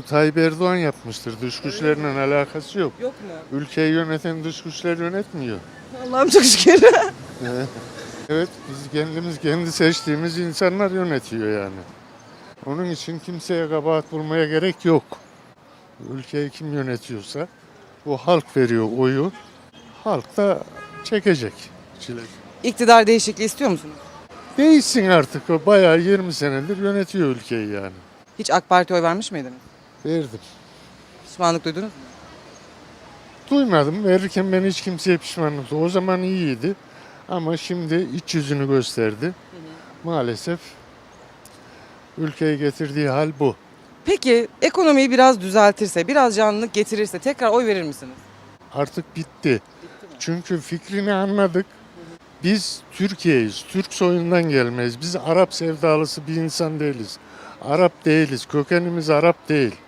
Onu Tayyip Erdoğan yapmıştır. Dış güçlerle alakası yok. Yok mu? Ülkeyi yöneten dış güçler yönetmiyor. Allah'ım çok şükür. Evet biz kendimiz kendi seçtiğimiz insanlar yönetiyor yani. Onun için kimseye kabahat bulmaya gerek yok. Ülkeyi kim yönetiyorsa bu halk veriyor oyu. Halk da çekecek çile. İktidar değişikliği istiyor musunuz? Değişsin artık o bayağı 20 senedir yönetiyor ülkeyi yani. Hiç AK Parti'ye oy vermiş miydiniz? Verdim. Pişmanlık duydunuz mu? Duymadım. Verirken ben hiç kimseye pişmanlık. O zaman iyiydi. Ama şimdi iç yüzünü gösterdi. Maalesef ülkeyi getirdiği hal bu. Peki ekonomiyi biraz düzeltirse, biraz canlılık getirirse tekrar oy verir misiniz? Artık bitti. Çünkü fikrini anladık. Biz Türkiye'yiz. Türk soyundan gelmeyiz. Biz Arap sevdalısı bir insan değiliz. Arap değiliz. Kökenimiz Arap değil.